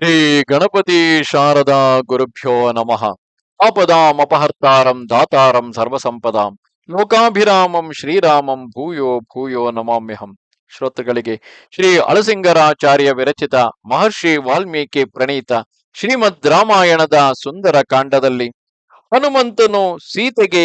ಶ್ರೀ ಗಣಪತಿ ಶಾರದಾ ಗುರುಭ್ಯೋ ನಮಃ. ಆಪದಾಂ ಅಪಹರ್ತಾರಂ ದಾತಾರಂ ಸರ್ವಸಂಪದಾಂ. ಲೋಕಾಭಿರಾಮಂ ಶ್ರೀರಾಮಂ ಭೂಯೋ ಭೂಯೋ ನಮಾಮ್ಯಹಂ. ಶ್ರೋತೃಗಳಿಗೆ ಶ್ರೀ ಅಳಸಿಂಗರಾಚಾರ್ಯ ವಿರಚಿತ ಮಹರ್ಷಿ ವಾಲ್ಮೀಕಿ ಪ್ರಣೀತ ಶ್ರೀಮದ್ ರಾಮಾಯಣದ ಸುಂದರ ಕಾಂಡದಲ್ಲಿ ಹನುಮಂತನು ಸೀತೆಗೆ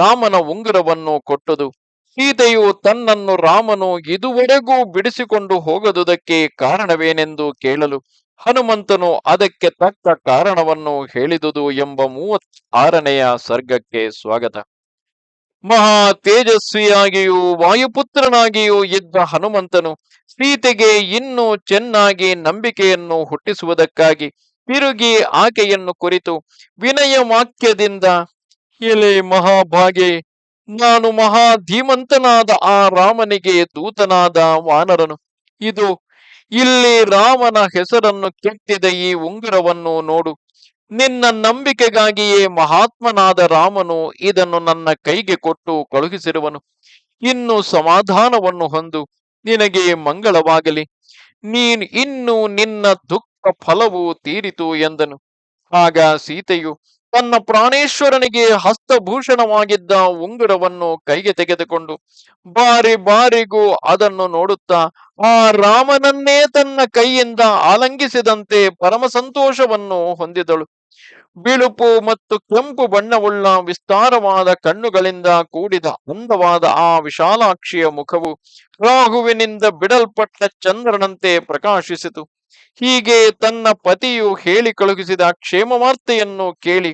ರಾಮನ ಉಂಗುರವನ್ನು ಕೊಟ್ಟದು. ಸೀತೆಯು ತನ್ನನ್ನು ರಾಮನು ಇದುವರೆಗೂ ಬಿಡಿಸಿಕೊಂಡು ಹೋಗದುದಕ್ಕೆ ಕಾರಣವೇನೆಂದು ಕೇಳಲು ಹನುಮಂತನು ಅದಕ್ಕೆ ತಕ್ಕ ಕಾರಣವನ್ನು ಹೇಳಿದುದು ಎಂಬ ಮೂವತ್ ಆರನೆಯ ಸರ್ಗಕ್ಕೆ ಸ್ವಾಗತ. ಮಹಾ ತೇಜಸ್ವಿಯಾಗಿಯೂ ವಾಯುಪುತ್ರನಾಗಿಯೂ ಇದ್ದ ಹನುಮಂತನು ಸೀತೆಗೆ ಇನ್ನೂ ಚೆನ್ನಾಗಿ ನಂಬಿಕೆಯನ್ನು ಹುಟ್ಟಿಸುವುದಕ್ಕಾಗಿ ತಿರುಗಿ ಆಕೆಯನ್ನು ಕುರಿತು ವಿನಯ ವಾಕ್ಯದಿಂದ, ಎಲೆ ಮಹಾಭಾಗೆ, ನಾನು ಮಹಾ ಧೀಮಂತನಾದ ಆ ರಾಮನಿಗೆ ದೂತನಾದ ವಾನರನು. ಇದು ಇಲ್ಲಿ ರಾಮನ ಹೆಸರನ್ನು ಕೆತ್ತಿದ ಈ ಉಂಗುರವನ್ನು ನೋಡು. ನಿನ್ನ ನಂಬಿಕೆಗಾಗಿಯೇ ಮಹಾತ್ಮನಾದ ರಾಮನು ಇದನ್ನು ನನ್ನ ಕೈಗೆ ಕೊಟ್ಟು ಕಳುಹಿಸಿರುವನು. ಇನ್ನು ಸಮಾಧಾನವನ್ನು ಹೊಂದು, ನಿನಗೆ ಮಂಗಳವಾಗಲಿ. ನೀನು ಇನ್ನು ನಿನ್ನ ದುಃಖ ಫಲವು ತೀರಿತು ಎಂದನು. ಆಗ ಸೀತೆಯು ತನ್ನ ಪ್ರಾಣೇಶ್ವರನಿಗೆ ಹಸ್ತಭೂಷಣವಾಗಿದ್ದ ಉಂಗುರವನ್ನು ಕೈಗೆ ತೆಗೆದುಕೊಂಡು ಬಾರಿ ಬಾರಿಗೂ ಅದನ್ನು ನೋಡುತ್ತಾ, ಆ ರಾಮನನ್ನೇ ತನ್ನ ಕೈಯಿಂದ ಆಲಂಗಿಸಿದಂತೆ ಪರಮ ಸಂತೋಷವನ್ನು ಹೊಂದಿದಳು. ಬಿಳುಪು ಮತ್ತು ಕೆಂಪು ಬಣ್ಣವುಳ್ಳ ವಿಸ್ತಾರವಾದ ಕಣ್ಣುಗಳಿಂದ ಕೂಡಿದ ಅಂದವಾದ ಆ ವಿಶಾಲಾಕ್ಷಿಯ ಮುಖವು ರಾಹುವಿನಿಂದ ಬಿಡಲ್ಪಟ್ಟ ಚಂದ್ರನಂತೆ ಪ್ರಕಾಶಿಸಿತು. ಹೀಗೆ ತನ್ನ ಪತಿಯು ಹೇಳಿ ಕಳುಹಿಸಿದ ಕ್ಷೇಮವಾರ್ತೆಯನ್ನು ಕೇಳಿ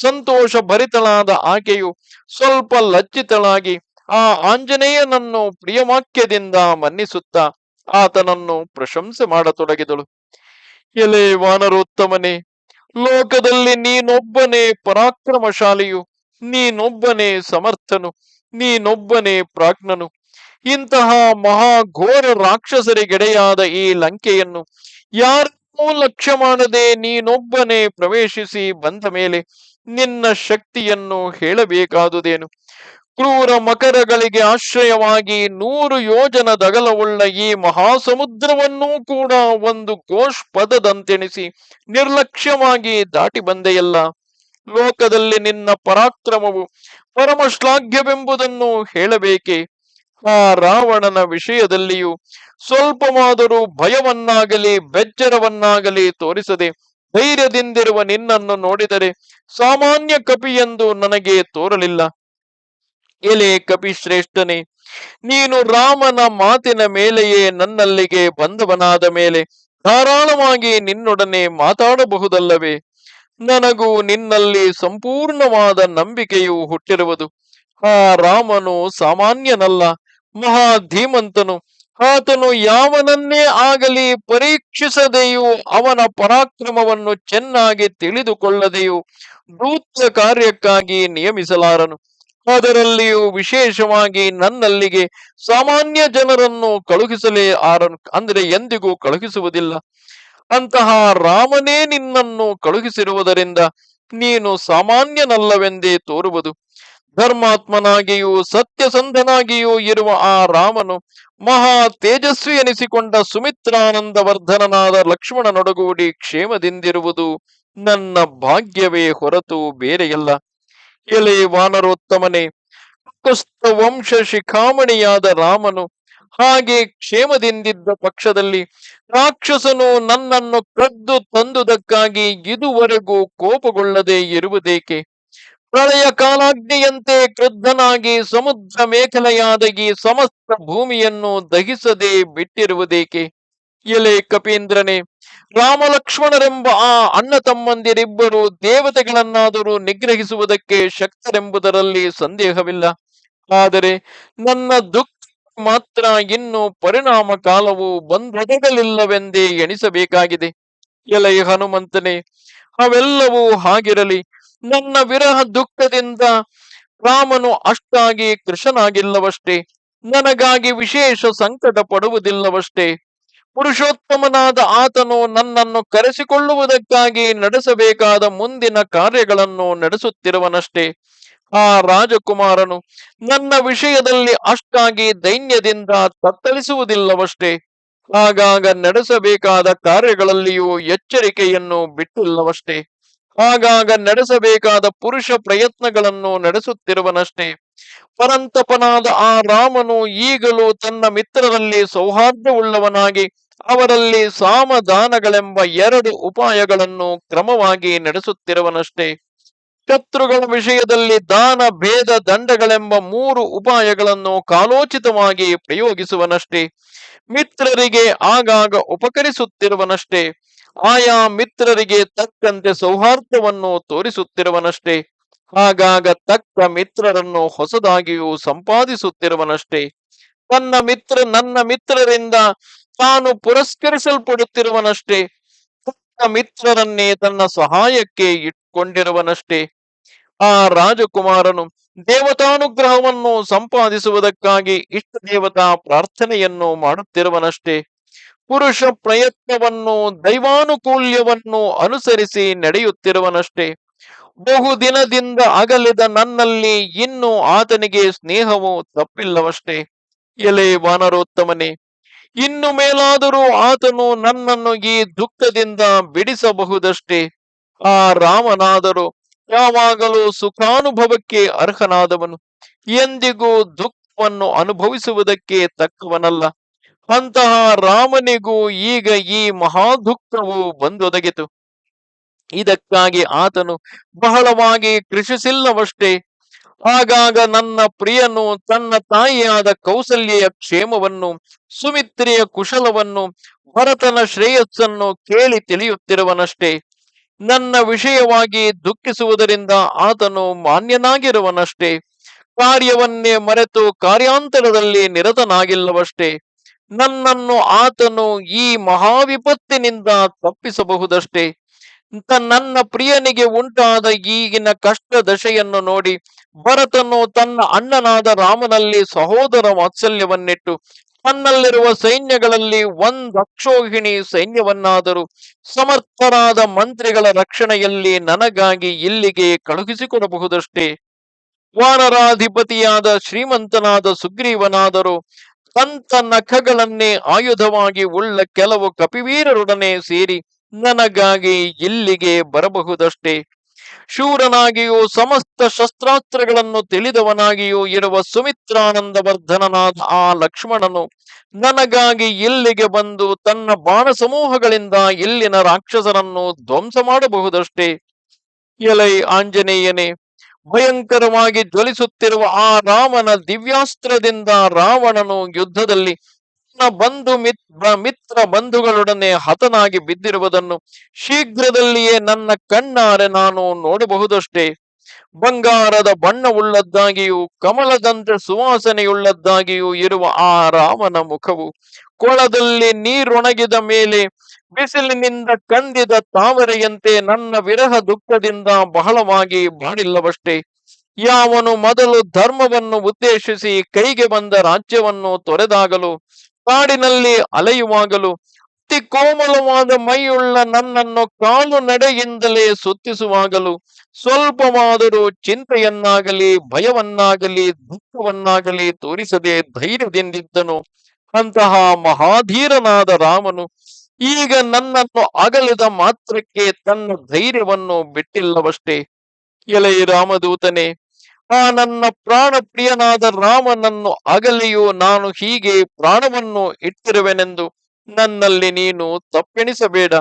ಸಂತೋಷ ಭರಿತಳಾದ ಆಕೆಯು ಸ್ವಲ್ಪ ಲಜ್ಜಿತಳಾಗಿ ಆ ಆಂಜನೇಯನನ್ನು ಪ್ರಿಯವಾಕ್ಯದಿಂದ ಮನ್ನಿಸುತ್ತಾ ಆತನನ್ನು ಪ್ರಶಂಸೆ ಮಾಡತೊಡಗಿದಳು. ಎಲೆ ವಾನರೋತ್ತಮನೇ, ಲೋಕದಲ್ಲಿ ನೀನೊಬ್ಬನೇ ಪರಾಕ್ರಮಶಾಲಿಯು, ನೀನೊಬ್ಬನೇ ಸಮರ್ಥನು, ನೀನೊಬ್ಬನೇ ಪ್ರಾಜ್ಞನು. ಇಂತಹ ಮಹಾಘೋರ ರಾಕ್ಷಸರಿಗೆಡೆಯಾದ ಈ ಲಂಕೆಯನ್ನು ಯಾರನ್ನೂ ಲಕ್ಷ್ಯ ಮಾಡದೆ ನೀನೊಬ್ಬನೇ ಪ್ರವೇಶಿಸಿ ಬಂದ ಮೇಲೆ ನಿನ್ನ ಶಕ್ತಿಯನ್ನು ಹೇಳಬೇಕಾದುದೇನು? ಕ್ರೂರ ಮಕರಗಳಿಗೆ ಆಶ್ರಯವಾಗಿ ನೂರು ಯೋಜನ ದಗಲವುಳ್ಳ ಈ ಮಹಾಸಮುದ್ರವನ್ನೂ ಕೂಡ ಒಂದು ಘೋಷ್ ಪದದಂತೆಣಿಸಿ ನಿರ್ಲಕ್ಷ್ಯವಾಗಿ ದಾಟಿ ಬಂದೆಯಲ್ಲ? ಲೋಕದಲ್ಲಿ ನಿನ್ನ ಪರಾಕ್ರಮವು ಪರಮ ಶ್ಲಾಘ್ಯವೆಂಬುದನ್ನು ಹೇಳಬೇಕೆ? ಆ ರಾವಣನ ವಿಷಯದಲ್ಲಿಯೂ ಸ್ವಲ್ಪವಾದರೂ ಭಯವನ್ನಾಗಲಿ, ಬೆಚ್ಚರವನ್ನಾಗಲಿ ತೋರಿಸದೆ, ಧೈರ್ಯದಿಂದಿರುವ ನಿನ್ನನ್ನು ನೋಡಿದರೆ ಸಾಮಾನ್ಯ ಕಪಿ ಎಂದು ನನಗೆ ತೋರಲಿಲ್ಲ. ಎಲೆ ಕಪಿ ಶ್ರೇಷ್ಠನೇ, ನೀನು ರಾಮನ ಮಾತಿನ ಮೇಲೆಯೇ ನನ್ನಲ್ಲಿಗೆ ಬಂದವನಾದ ಮೇಲೆ ಧಾರಾಳವಾಗಿ ನಿನ್ನೊಡನೆ ಮಾತಾಡಬಹುದಲ್ಲವೇ? ನನಗೂ ನಿನ್ನಲ್ಲಿ ಸಂಪೂರ್ಣವಾದ ನಂಬಿಕೆಯು ಹುಟ್ಟಿರುವುದು. ಆ ರಾಮನು ಸಾಮಾನ್ಯನಲ್ಲ, ಮಹಾ ಧೀಮಂತನು. ಆತನು ಯಾವನನ್ನೇ ಆಗಲಿ ಪರೀಕ್ಷಿಸದೆಯೂ ಅವನ ಪರಾಕ್ರಮವನ್ನು ಚೆನ್ನಾಗಿ ತಿಳಿದುಕೊಳ್ಳದೆಯೂ ದೂತ್ಯ ಕಾರ್ಯಕ್ಕಾಗಿ ನಿಯಮಿಸಲಾರನು. ಅದರಲ್ಲಿಯೂ ವಿಶೇಷವಾಗಿ ನನ್ನಲ್ಲಿಗೆ ಸಾಮಾನ್ಯ ಜನರನ್ನು ಕಳುಹಿಸಲೇ ಆರನು, ಅಂದರೆ ಎಂದಿಗೂ ಕಳುಹಿಸುವುದಿಲ್ಲ. ಅಂತಹ ರಾಮನೇ ನಿನ್ನನ್ನು ಕಳುಹಿಸಿರುವುದರಿಂದ ನೀನು ಸಾಮಾನ್ಯನಲ್ಲವೆಂದೇ ತೋರುವುದು. ಧರ್ಮಾತ್ಮನಾಗಿಯೂ ಸತ್ಯಸಂಧನಾಗಿಯೂ ಇರುವ ಆ ರಾಮನು ಮಹಾ ತೇಜಸ್ವಿ ಎನಿಸಿಕೊಂಡ ಸುಮಿತ್ರಾನಂದ ವರ್ಧನನಾದ ಲಕ್ಷ್ಮಣನೊಡಗೂಡಿ ಕ್ಷೇಮದಿಂದಿರುವುದು ನನ್ನ ಭಾಗ್ಯವೇ ಹೊರತು ಬೇರೆಯಲ್ಲ. ಎಲೆ ವಾನರೋತ್ತಮನೇ, ಕುಸ್ತ ವಂಶ ಶಿಖಾಮಣಿಯಾದ ರಾಮನು ಹಾಗೆ ಕ್ಷೇಮದಿಂದಿದ್ದ ಪಕ್ಷದಲ್ಲಿ ರಾಕ್ಷಸನು ನನ್ನನ್ನು ಕದ್ದು ತಂದುದಕ್ಕಾಗಿ ಇದುವರೆಗೂ ಕೋಪಗೊಳ್ಳದೆ ಇರುವುದೇಕೆ? ಪ್ರಳಯ ಕಾಲಾಗ್ನಿಯಂತೆ ಕ್ರುದ್ಧನಾಗಿ ಸಮುದ್ರ ಮೇಖಲೆಯಾದ ಸಮಸ್ತ ಭೂಮಿಯನ್ನು ದಹಿಸದೆ ಬಿಟ್ಟಿರುವುದೇಕೆ? ಎಲೆ ಕಪೀಂದ್ರನೇ ರಾಮ ಲಕ್ಷ್ಮಣರೆಂಬ ಆ ಅಣ್ಣ ತಮ್ಮಂದಿರಿಬ್ಬರು ದೇವತೆಗಳನ್ನಾದರೂ ನಿಗ್ರಹಿಸುವುದಕ್ಕೆ ಶಕ್ತರೆಂಬುದರಲ್ಲಿ ಸಂದೇಹವಿಲ್ಲ. ಆದರೆ ನನ್ನ ದುಃಖ ಮಾತ್ರ ಇನ್ನು ಪರಿಣಾಮ ಕಾಲವು ಬಂದೊದಗಲಿಲ್ಲವೆಂದೇ ಎಣಿಸಬೇಕಾಗಿದೆ. ಎಲೆ ಹನುಮಂತನೇ, ಅವೆಲ್ಲವೂ ಹಾಗಿರಲಿ. ನನ್ನ ವಿರಹ ದುಃಖದಿಂದ ರಾಮನು ಅಷ್ಟಾಗಿ ಕೃಶನಾಗಿಲ್ಲವಷ್ಟೇ ನನಗಾಗಿ ವಿಶೇಷ ಸಂಕಟ ಪಡುವುದಿಲ್ಲವಷ್ಟೇ. ಪುರುಷೋತ್ತಮನಾದ ಆತನು ನನ್ನನ್ನು ಕರೆಸಿಕೊಳ್ಳುವುದಕ್ಕಾಗಿ ನಡೆಸಬೇಕಾದ ಮುಂದಿನ ಕಾರ್ಯಗಳನ್ನು ನಡೆಸುತ್ತಿರುವನಷ್ಟೇ. ಆ ರಾಜಕುಮಾರನು ನನ್ನ ವಿಷಯದಲ್ಲಿ ಅಷ್ಟಾಗಿ ದೈನ್ಯದಿಂದ ತತ್ತರಿಸುವುದಿಲ್ಲವಷ್ಟೇ ಆಗಾಗ ನಡೆಸಬೇಕಾದ ಕಾರ್ಯಗಳಲ್ಲಿಯೂ ಎಚ್ಚರಿಕೆಯನ್ನು ಬಿಟ್ಟಿಲ್ಲವಷ್ಟೇ. ಆಗಾಗ ನಡೆಸಬೇಕಾದ ಪುರುಷ ಪ್ರಯತ್ನಗಳನ್ನು ನಡೆಸುತ್ತಿರುವನಷ್ಟೇ. ಪರಂತಪನಾದ ಆ ರಾಮನು ಈಗಲೂ ತನ್ನ ಮಿತ್ರರಲ್ಲಿ ಸೌಹಾರ್ದವುಳ್ಳವನಾಗಿ, ಅವರಲ್ಲಿ ಸಾಮದಾನಗಳೆಂಬ ಎರಡು ಉಪಾಯಗಳನ್ನು ಕ್ರಮವಾಗಿ ನಡೆಸುತ್ತಿರುವನಷ್ಟೇ. ಶತ್ರುಗಳ ವಿಷಯದಲ್ಲಿ ದಾನ, ಭೇದ, ದಂಡಗಳೆಂಬ ಮೂರು ಉಪಾಯಗಳನ್ನು ಕಾಲೋಚಿತವಾಗಿ ಪ್ರಯೋಗಿಸುವನಷ್ಟೇ. ಮಿತ್ರರಿಗೆ ಆಗಾಗ ಉಪಕರಿಸುತ್ತಿರುವನಷ್ಟೇ. ಆಯಾ ಮಿತ್ರರಿಗೆ ತಕ್ಕಂತೆ ಸೌಹಾರ್ದವನ್ನು ತೋರಿಸುತ್ತಿರುವನಷ್ಟೇ. ಹಾಗಾಗ ತಕ್ಕ ಮಿತ್ರರನ್ನು ಹೊಸದಾಗಿಯೂ ಸಂಪಾದಿಸುತ್ತಿರುವನಷ್ಟೇ. ತನ್ನ ಮಿತ್ರ ನನ್ನ ಮಿತ್ರರಿಂದ ತಾನು ಪುರಸ್ಕರಿಸಲ್ಪಡುತ್ತಿರುವನಷ್ಟೇ. ತನ್ನ ಮಿತ್ರರನ್ನೇ ತನ್ನ ಸಹಾಯಕ್ಕೆ ಇಟ್ಕೊಂಡಿರುವನಷ್ಟೇ. ಆ ರಾಜಕುಮಾರನು ದೇವತಾನುಗ್ರಹವನ್ನು ಸಂಪಾದಿಸುವುದಕ್ಕಾಗಿ ಇಷ್ಟ ದೇವತಾ ಪ್ರಾರ್ಥನೆಯನ್ನು ಮಾಡುತ್ತಿರುವನಷ್ಟೇ. ಪುರುಷ ಪ್ರಯತ್ನವನ್ನು, ದೈವಾನುಕೂಲ್ಯವನ್ನು ಅನುಸರಿಸಿ ನಡೆಯುತ್ತಿರುವನಷ್ಟೇ. ಬಹುದಿನದಿಂದ ಅಗಲಿದ ನನ್ನಲ್ಲಿ ಇನ್ನು ಆತನಿಗೆ ಸ್ನೇಹವು ತಪ್ಪಿಲ್ಲವಷ್ಟೇ. ಎಲೆ ವಾನರೋತ್ತಮನೆ, ಇನ್ನು ಮೇಲಾದರೂ ಆತನು ನನ್ನನ್ನು ಈ ದುಃಖದಿಂದ ಬಿಡಿಸಬಹುದಷ್ಟೇ. ಆ ರಾಮನಾದರೂ ಯಾವಾಗಲೂ ಸುಖಾನುಭವಕ್ಕೆ ಅರ್ಹನಾದವನು. ಎಂದಿಗೂ ದುಃಖವನ್ನು ಅನುಭವಿಸುವುದಕ್ಕೆ ತಕ್ಕವನಲ್ಲ. ಅಂತಹ ರಾಮನಿಗೂ ಈಗ ಈ ಮಹಾದುಃಖವು ಬಂದೊದಗಿತು. ಇದಕ್ಕಾಗಿ ಆತನು ಬಹಳವಾಗಿ ಕೃಷಿಸಿಲ್ಲವಷ್ಟೇ. ಆಗಾಗ ನನ್ನ ಪ್ರಿಯನು ತನ್ನ ತಾಯಿಯಾದ ಕೌಸಲ್ಯ ಕ್ಷೇಮವನ್ನು, ಸುಮಿತ್ರಿಯ ಕುಶಲವನ್ನು, ಭರತನ ಶ್ರೇಯಸ್ಸನ್ನು ಕೇಳಿ ತಿಳಿಯುತ್ತಿರುವನಷ್ಟೇ. ನನ್ನ ವಿಷಯವಾಗಿ ದುಃಖಿಸುವುದರಿಂದ ಆತನು ಮಾನ್ಯನಾಗಿರುವನಷ್ಟೇ. ಕಾರ್ಯವನ್ನೇ ಮರೆತು ಕಾರ್ಯಾಂತರದಲ್ಲಿ ನಿರತನಾಗಿಲ್ಲವಷ್ಟೇ. ನನ್ನನ್ನು ಆತನು ಈ ಮಹಾವಿಪತ್ತಿನಿಂದ ತಪ್ಪಿಸಬಹುದಷ್ಟೇ. ನನ್ನ ಪ್ರಿಯನಿಗೆ ಉಂಟಾದ ಈಗಿನ ಕಷ್ಟ ದಶೆಯನ್ನು ನೋಡಿ ಭರತನು ತನ್ನ ಅಣ್ಣನಾದ ರಾಮನಲ್ಲಿ ಸಹೋದರ ವಾತ್ಸಲ್ಯವನ್ನಿಟ್ಟು ತನ್ನಲ್ಲಿರುವ ಸೈನ್ಯಗಳಲ್ಲಿ ಒಂದಕ್ಷೋಹಿಣಿ ಸೈನ್ಯವನ್ನಾದರೂ ಸಮರ್ಥರಾದ ಮಂತ್ರಿಗಳ ರಕ್ಷಣೆಯಲ್ಲಿ ನನಗಾಗಿ ಇಲ್ಲಿಗೆ ಕಳುಹಿಸಿಕೊಡಬಹುದಷ್ಟೇ. ವಾನರಾಧಿಪತಿಯಾದ ಶ್ರೀಮಂತನಾದ ಸುಗ್ರೀವನಾದರೂ ಸ್ವಂತ ನಖಗಳನ್ನೇ ಆಯುಧವಾಗಿ ಉಳ್ಳ ಕೆಲವು ಕಪಿವೀರರೊಡನೆ ಸೇರಿ ನನಗಾಗಿ ಇಲ್ಲಿಗೆ ಬರಬಹುದಷ್ಟೇ. ಶೂರನಾಗಿಯೂ ಸಮಸ್ತ ಶಸ್ತ್ರಾಸ್ತ್ರಗಳನ್ನು ತಿಳಿದವನಾಗಿಯೂ ಇರುವ ಸುಮಿತ್ರಾನಂದವರ್ಧನನಾದ ಆ ಲಕ್ಷ್ಮಣನು ನನಗಾಗಿ ಇಲ್ಲಿಗೆ ಬಂದು ತನ್ನ ಬಾಣ ಸಮೂಹಗಳಿಂದ ಇಲ್ಲಿನ ರಾಕ್ಷಸರನ್ನು ಧ್ವಂಸ ಮಾಡಬಹುದಷ್ಟೇ. ಎಲೈ ಆಂಜನೇಯನೇ ಭಯಂಕರವಾಗಿ ಜ್ವಲಿಸುತ್ತಿರುವ ಆ ರಾಮನ ದಿವ್ಯಾಸ್ತ್ರದಿಂದ ರಾವಣನು ಯುದ್ಧದಲ್ಲಿ ಬಂಧು ಮಿತ್ರ ಮಿತ್ರ ಬಂಧುಗಳೊಡನೆ ಹತನಾಗಿ ಬಿದ್ದಿರುವುದನ್ನು ಶೀಘ್ರದಲ್ಲಿಯೇ ನನ್ನ ಕಣ್ಣಾರೆ ನಾನು ನೋಡಬಹುದಷ್ಟೇ. ಬಂಗಾರದ ಬಣ್ಣವುಳ್ಳದ್ದಾಗಿಯೂ ಕಮಲದಂತೆ ಸುವಾಸನೆಯುಳ್ಳದ್ದಾಗಿಯೂ ಇರುವ ಆ ರಾಮನ ಮುಖವು ಕೊಳದಲ್ಲಿ ನೀರೊಣಗಿದ ಮೇಲೆ ಬಿಸಿಲಿನಿಂದ ಕಂದಿದ ತಾವರೆಯಂತೆ ನನ್ನ ವಿರಹ ದುಃಖದಿಂದ ಬಹಳವಾಗಿ ಬಾಡಿಲ್ಲವಷ್ಟೇ ಯಾವನು ಮೊದಲು ಧರ್ಮವನ್ನು ಉದ್ದೇಶಿಸಿ ಕೈಗೆ ಬಂದ ರಾಜ್ಯವನ್ನು ತೊರೆದಾಗಲು, ಕಾಡಿನಲ್ಲಿ ಅಲೆಯುವಾಗಲು, ಅತಿ ಕೋಮಲವಾದ ಮೈಯುಳ್ಳ ನನ್ನನ್ನು ಕಾಲು ನಡೆಯಿಂದಲೇ ಸುತ್ತಿಸುವಾಗಲು, ಸ್ವಲ್ಪವಾದರೂ ಚಿಂತೆಯನ್ನಾಗಲಿ, ಭಯವನ್ನಾಗಲಿ, ದುಃಖವನ್ನಾಗಲಿ ತೋರಿಸದೆ ಧೈರ್ಯದಿಂದಿದ್ದನು. ಅಂತಹ ಮಹಾಧೀರನಾದ ರಾಮನು ಈಗ ನನ್ನನ್ನು ಅಗಲಿದ ಮಾತ್ರಕ್ಕೆ ತನ್ನ ಧೈರ್ಯವನ್ನು ಬಿಟ್ಟಿಲ್ಲವಷ್ಟೇ. ಎಲೈ ರಾಮದೂತನೇ, ಆ ನನ್ನ ಪ್ರಾಣ ಪ್ರಿಯನಾದ ರಾಮನನ್ನು ಅಗಲಿಯೂ ನಾನು ಹೀಗೆ ಪ್ರಾಣವನ್ನು ಇಟ್ಟಿರುವೆನೆಂದು ನನ್ನಲ್ಲಿ ನೀನು ತಪ್ಪೆಣಿಸಬೇಡ.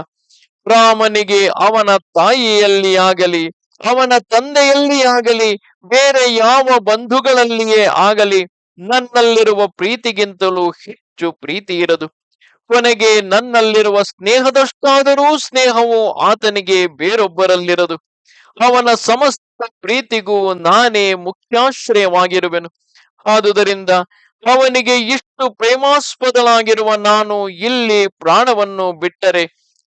ರಾಮನಿಗೆ ಅವನ ತಾಯಿಯಲ್ಲಿ ಆಗಲಿ, ಅವನ ತಂದೆಯಲ್ಲಿ ಆಗಲಿ, ಬೇರೆ ಯಾವ ಬಂಧುಗಳಲ್ಲಿಯೇ ಆಗಲಿ, ನನ್ನಲ್ಲಿರುವ ಪ್ರೀತಿಗಿಂತಲೂ ಹೆಚ್ಚು ಪ್ರೀತಿ ಇರದು. ಕೊನೆಗೆ ನನ್ನಲ್ಲಿರುವ ಸ್ನೇಹದಷ್ಟಾದರೂ ಸ್ನೇಹವು ಆತನಿಗೆ ಬೇರೊಬ್ಬರಲ್ಲಿರದು. ಅವನ ಸಮಸ್ತ ಪ್ರೀತಿಗೂ ನಾನೇ ಮುಖ್ಯಾಶ್ರಯವಾಗಿರುವೆನು. ಆದುದರಿಂದ ಅವನಿಗೆ ಇಷ್ಟು ಪ್ರೇಮಾಸ್ಪದನಾಗಿರುವ ನಾನು ಇಲ್ಲಿ ಪ್ರಾಣವನ್ನು ಬಿಟ್ಟರೆ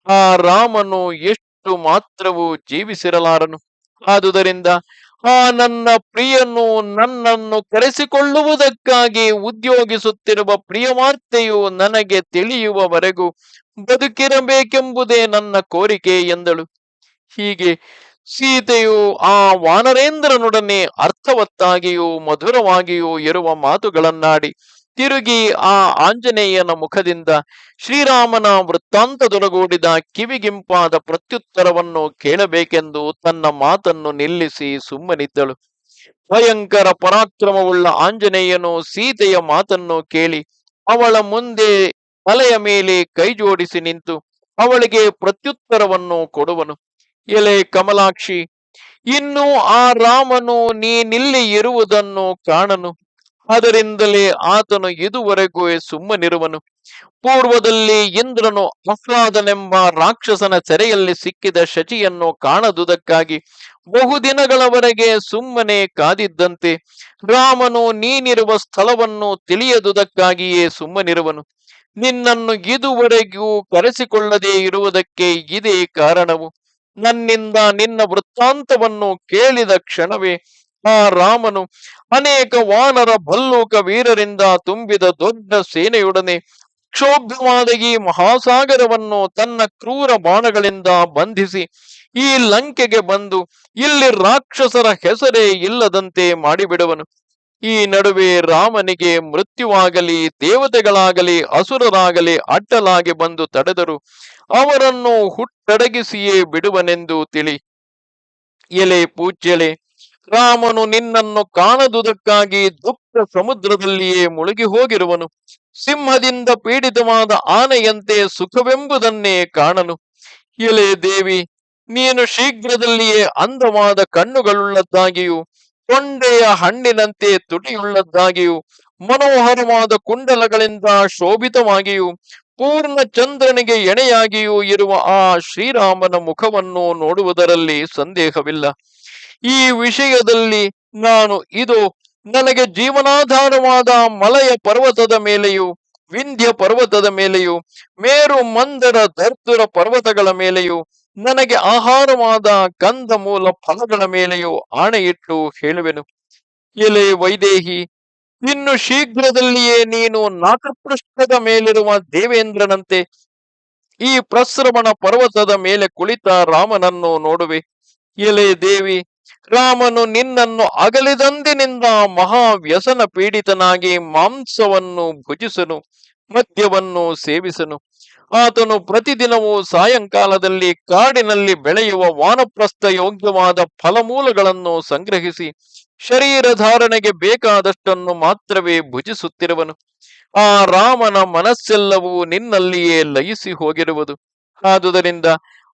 ಆ ರಾಮನು ಎಷ್ಟು ಮಾತ್ರವೂ ಜೀವಿಸಿರಲಾರನು. ಆದುದರಿಂದ ಆ ನನ್ನ ಪ್ರಿಯನು ನನ್ನನ್ನು ಕರೆಸಿಕೊಳ್ಳುವುದಕ್ಕಾಗಿ ಉದ್ಯೋಗಿಸುತ್ತಿರುವ ಪ್ರಿಯವಾರ್ತೆಯು ನನಗೆ ತಿಳಿಯುವವರೆಗೂ ಬದುಕಿರಬೇಕೆಂಬುದೇ ನನ್ನ ಕೋರಿಕೆ ಎಂದಳು. ಹೀಗೆ ಸೀತೆಯು ಆ ವಾನರೇಂದ್ರನೊಡನೆ ಅರ್ಥವತ್ತಾಗಿಯೂ ಮಧುರವಾಗಿಯೂ ಇರುವ ಮಾತುಗಳನ್ನಾಡಿ ತಿರುಗಿ ಆ ಆಂಜನೇಯನ ಮುಖದಿಂದ ಶ್ರೀರಾಮನ ವೃತ್ತಾಂತದೊಳಗೂಡಿದ ಕಿವಿಗಿಂಪಾದ ಪ್ರತ್ಯುತ್ತರವನ್ನು ಕೇಳಬೇಕೆಂದು ತನ್ನ ಮಾತನ್ನು ನಿಲ್ಲಿಸಿ ಸುಮ್ಮನಿದ್ದಳು. ಭಯಂಕರ ಪರಾಕ್ರಮವುಳ್ಳ ಆಂಜನೇಯನು ಸೀತೆಯ ಮಾತನ್ನು ಕೇಳಿ ಅವಳ ಮುಂದೆ ತಲೆಯ ಮೇಲೆ ಕೈ ಜೋಡಿಸಿ ನಿಂತು ಅವಳಿಗೆ ಪ್ರತ್ಯುತ್ತರವನ್ನು ಕೊಡುವನು. ಎಲೆ ಕಮಲಾಕ್ಷಿ, ಇನ್ನು ಆ ರಾಮನು ನೀನಿಲ್ಲಿ ಇರುವುದನ್ನು ಕಾಣನು. ಅದರಿಂದಲೇ ಆತನು ಇದುವರೆಗೂ ಸುಮ್ಮನಿರುವನು. ಪೂರ್ವದಲ್ಲಿ ಇಂದ್ರನು ಆಹ್ಲಾದನೆಂಬ ರಾಕ್ಷಸನ ಸೆರೆಯಲ್ಲಿ ಸಿಕ್ಕಿದ ಶಚಿಯನ್ನು ಕಾಣದುದಕ್ಕಾಗಿ ಬಹುದಿನಗಳವರೆಗೆ ಸುಮ್ಮನೆ ಕಾದಿದ್ದಂತೆ ರಾಮನು ನೀನಿರುವ ಸ್ಥಳವನ್ನು ತಿಳಿಯದುದಕ್ಕಾಗಿಯೇ ಸುಮ್ಮನಿರುವನು. ನಿನ್ನನ್ನು ಇದುವರೆಗೂ ಕರೆಸಿಕೊಳ್ಳದೇ ಇರುವುದಕ್ಕೆ ಇದೇ ಕಾರಣವು. ನನ್ನಿಂದ ನಿನ್ನ ವೃತ್ತಾಂತವನ್ನು ಕೇಳಿದ ಕ್ಷಣವೇ ಆ ರಾಮನು ಅನೇಕ ವಾನರ ಭಲ್ಲೂಕ ವೀರರಿಂದ ತುಂಬಿದ ದೊಡ್ಡ ಸೇನೆಯೊಡನೆ ಕ್ಷೋಭ್ಯವಾದ ಈ ಮಹಾಸಾಗರವನ್ನು ತನ್ನ ಕ್ರೂರ ಬಾಣಗಳಿಂದ ಬಂಧಿಸಿ ಈ ಲಂಕೆಗೆ ಬಂದು ಇಲ್ಲಿ ರಾಕ್ಷಸರ ಹೆಸರೇ ಇಲ್ಲದಂತೆ ಮಾಡಿಬಿಡುವನು. ಈ ನಡುವೆ ರಾಮನಿಗೆ ಮೃತ್ಯುವಾಗಲಿ, ದೇವತೆಗಳಾಗಲಿ, ಅಸುರರಾಗಲಿ ಅಡ್ಡಲಾಗಿ ಬಂದು ತಡೆದರು. ಅವರನ್ನು ಹುಟ್ಟಡಗಿಸಿಯೇ ಬಿಡುವನೆಂದು ತಿಳಿ. ಎಲೆ ಪೂಜ್ಯಲೆ ರಾಮನು ನಿನ್ನನ್ನು ಕಾಣದುದಕ್ಕಾಗಿ ದುಃಖ ಸಮುದ್ರದಲ್ಲಿಯೇ ಮುಳುಗಿ ಹೋಗಿರುವನು. ಸಿಂಹದಿಂದ ಪೀಡಿತವಾದ ಆನೆಯಂತೆ ಸುಖವೆಂಬುದನ್ನೇ ಕಾಣನು. ಎಲೆ ದೇವಿ, ನೀನು ಶೀಘ್ರದಲ್ಲಿಯೇ ಅಂದವಾದ ಕಣ್ಣುಗಳುಳ್ಳದ್ದಾಗಿಯೂ ಕೊಂಡೆಯ ಹಣ್ಣಿನಂತೆ ತುಟಿಯುಳ್ಳದ್ದಾಗಿಯೂ, ಮನೋಹರವಾದ ಕುಂಡಲಗಳಿಂದ ಶೋಭಿತವಾಗಿಯೂ, ಪೂರ್ಣ ಚಂದ್ರನಿಗೆ ಎಣೆಯಾಗಿಯೂ ಇರುವ ಆ ಶ್ರೀರಾಮನ ಮುಖವನ್ನು ನೋಡುವುದರಲ್ಲಿ ಸಂದೇಹವಿಲ್ಲ. ಈ ವಿಷಯದಲ್ಲಿ ನಾನು ಇದು ನನಗೆ ಜೀವನಾಧಾರವಾದ ಮಲಯ ಪರ್ವತದ ಮೇಲೆಯೂ, ವಿಂಧ್ಯ ಪರ್ವತದ ಮೇಲೆಯೂ, ಮೇರು ಮಂದರ ಧರ್ತುರ ಪರ್ವತಗಳ ಮೇಲೆಯೂ, ನನಗೆ ಆಹಾರವಾದ ಗಂಧ ಮೂಲ ಫಲಗಳ ಮೇಲೆಯೂ ಆಣೆಯಿಟ್ಟು ಹೇಳುವೆನು. ಎಲೆ ವೈದೇಹಿ, ಇನ್ನು ಶೀಘ್ರದಲ್ಲಿಯೇ ನೀನು ನಾಕಪೃಷ್ಠದ ಮೇಲಿರುವ ದೇವೇಂದ್ರನಂತೆ ಈ ಪ್ರಸ್ರವಣ ಪರ್ವತದ ಮೇಲೆ ಕುಳಿತ ರಾಮನನ್ನು ನೋಡುವೆ. ಎಲೆ ದೇವಿ ರಾಮನು ನಿನ್ನನ್ನು ಅಗಲಿದಂದಿನಿಂದ ಮಹಾವ್ಯಸನ ಪೀಡಿತನಾಗಿ ಮಾಂಸವನ್ನು ಭುಜಿಸನು, ಮದ್ಯವನ್ನು ಸೇವಿಸನು. ಆತನು ಪ್ರತಿದಿನವೂ ಸಾಯಂಕಾಲದಲ್ಲಿ ಕಾಡಿನಲ್ಲಿ ಬೆಳೆಯುವ ವಾನಪ್ರಸ್ಥ ಯೋಗ್ಯವಾದ ಫಲಮೂಲಗಳನ್ನು ಸಂಗ್ರಹಿಸಿ ಶರೀರ ಧಾರಣೆಗೆ ಬೇಕಾದಷ್ಟನ್ನು ಮಾತ್ರವೇ ಭುಜಿಸುತ್ತಿರುವನು. ಆ ರಾಮನ ಮನಸ್ಸೆಲ್ಲವೂ ನಿನ್ನಲ್ಲಿಯೇ ಲಯಿಸಿ ಹೋಗಿರುವುದು. ಆದುದರಿಂದ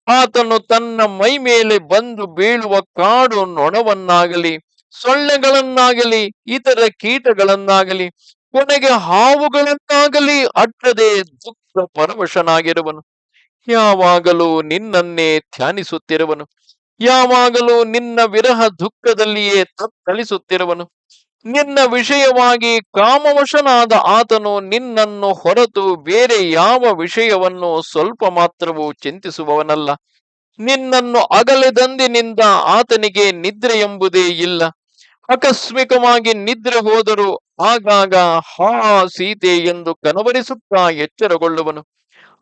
ಆತನು ತನ್ನ ಮೈ ಮೇಲೆ ಬಂದು ಬೀಳುವ ಕಾಡು ನೊಣವನ್ನಾಗಲಿ, ಸೊಳ್ಳೆಗಳನ್ನಾಗಲಿ, ಇತರ ಕೀಟಗಳನ್ನಾಗಲಿ, ಕೊನೆಗೆ ಹಾವುಗಳನ್ನಾಗಲಿ ಅಟ್ಟದೆ ದುಃಖ ಪರವಶನಾಗಿರುವನು. ಯಾವಾಗಲೂ ನಿನ್ನನ್ನೇ ಧ್ಯಾನಿಸುತ್ತಿರುವನು. ಯಾವಾಗಲೂ ನಿನ್ನ ವಿರಹ ದುಃಖದಲ್ಲಿಯೇ ತತ್ತಳಿಸುತ್ತಿರುವನು ನಿನ್ನ ವಿಷಯವಾಗಿ ಕಾಮವಶನಾದ ಆತನು ನಿನ್ನನ್ನು ಹೊರತು ಬೇರೆ ಯಾವ ವಿಷಯವನ್ನು ಸ್ವಲ್ಪ ಮಾತ್ರವೂ ಚಿಂತಿಸುವವನಲ್ಲ. ನಿನ್ನನ್ನು ಅಗಲೆದಂದಿನಿಂದ ಆತನಿಗೆ ನಿದ್ರೆ ಎಂಬುದೇ ಇಲ್ಲ. ಆಕಸ್ಮಿಕವಾಗಿ ನಿದ್ರೆ ಹೋದರೂ ಆಗಾಗ ಹಾ ಸೀತೆ ಎಂದು ಕನವರಿಸುತ್ತಾ ಎಚ್ಚರಗೊಳ್ಳುವನು.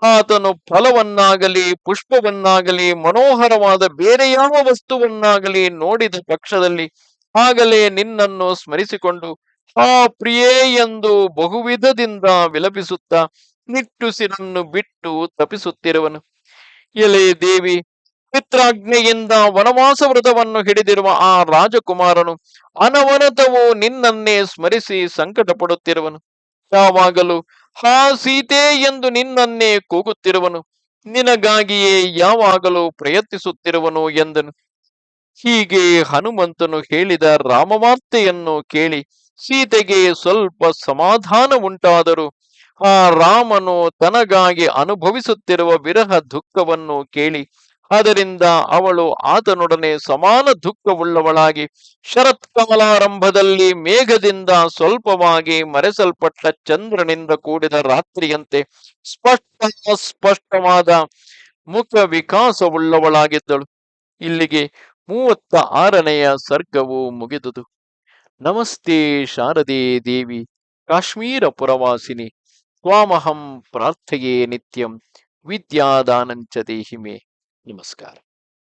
ಆತನು ಫಲವನ್ನಾಗಲಿ ಪುಷ್ಪವನ್ನಾಗಲಿ ಮನೋಹರವಾದ ಬೇರೆ ಯಾವ ವಸ್ತುವನ್ನಾಗಲಿ ನೋಡಿದ ಪಕ್ಷದಲ್ಲಿ ಆಗಲೇ ನಿನ್ನನ್ನು ಸ್ಮರಿಸಿಕೊಂಡು, ಆ ಪ್ರಿಯೇ ಎಂದು ಬಹುವಿಧದಿಂದ ವಿಲಪಿಸುತ್ತ ನಿಟ್ಟುಸಿರನ್ನು ಬಿಟ್ಟು ತಪಿಸುತ್ತಿರುವನು ಎಲೆ ದೇವಿ, ಪಿತ್ರಾಜ್ಞೆಯಿಂದ ವನವಾಸ ವ್ರತವನ್ನು ಹಿಡಿದಿರುವ ಆ ರಾಜಕುಮಾರನು ಅನವನತವು ನಿನ್ನನ್ನೇ ಸ್ಮರಿಸಿ ಸಂಕಟ ಪಡುತ್ತಿರುವನು ಯಾವಾಗಲೂ ಹಾ ಸೀತೆ ಎಂದು ನಿನ್ನನ್ನೇ ಕೂಗುತ್ತಿರುವನು. ನಿನಗಾಗಿಯೇ ಯಾವಾಗಲೂ ಪ್ರಯತ್ನಿಸುತ್ತಿರುವನು ಎಂದನು. ಹೀಗೆ ಹನುಮಂತನು ಹೇಳಿದ ರಾಮವಾರ್ತೆಯನ್ನು ಕೇಳಿ ಸೀತೆಗೆ ಸ್ವಲ್ಪ ಸಮಾಧಾನ ಉಂಟಾದರೂ. ಆ ರಾಮನು ತನಗಾಗಿ ಅನುಭವಿಸುತ್ತಿರುವ ವಿರಹ ದುಃಖವನ್ನು ಕೇಳಿ, ಅದರಿಂದ ಅವಳು ಆತನೊಡನೆ ಸಮಾನ ದುಃಖವುಳ್ಳವಳಾಗಿ ಶರತ್ಕಮಲಾರಂಭದಲ್ಲಿ ಮೇಘದಿಂದ ಸ್ವಲ್ಪವಾಗಿ ಮರೆಸಲ್ಪಟ್ಟ ಚಂದ್ರನಿಂದ ಕೂಡಿದ ರಾತ್ರಿಯಂತೆ ಸ್ಪಷ್ಟ, ಸ್ಪಷ್ಟವಾದ ಮುಖ ವಿಕಾಸವುಳ್ಳವಳಾಗಿದ್ದಳು. ಇಲ್ಲಿಗೆ ಮೂವತ್ತ ಆರನೆಯ ಸರ್ಗವು ಮುಗಿದುದು. ನಮಸ್ತೆ ಶಾರದೆ ದೇವಿ, ಕಾಶ್ಮೀರ ಪುರವಾಸಿನಿ, ತ್ವಾಮಹಂ ಪ್ರಾರ್ಥೆಯೇ ನಿತ್ಯಂ, ವಿದ್ಯಾದಾನಂಚ ದೇಹಿಮೆ. ನಮಸ್ಕಾರ.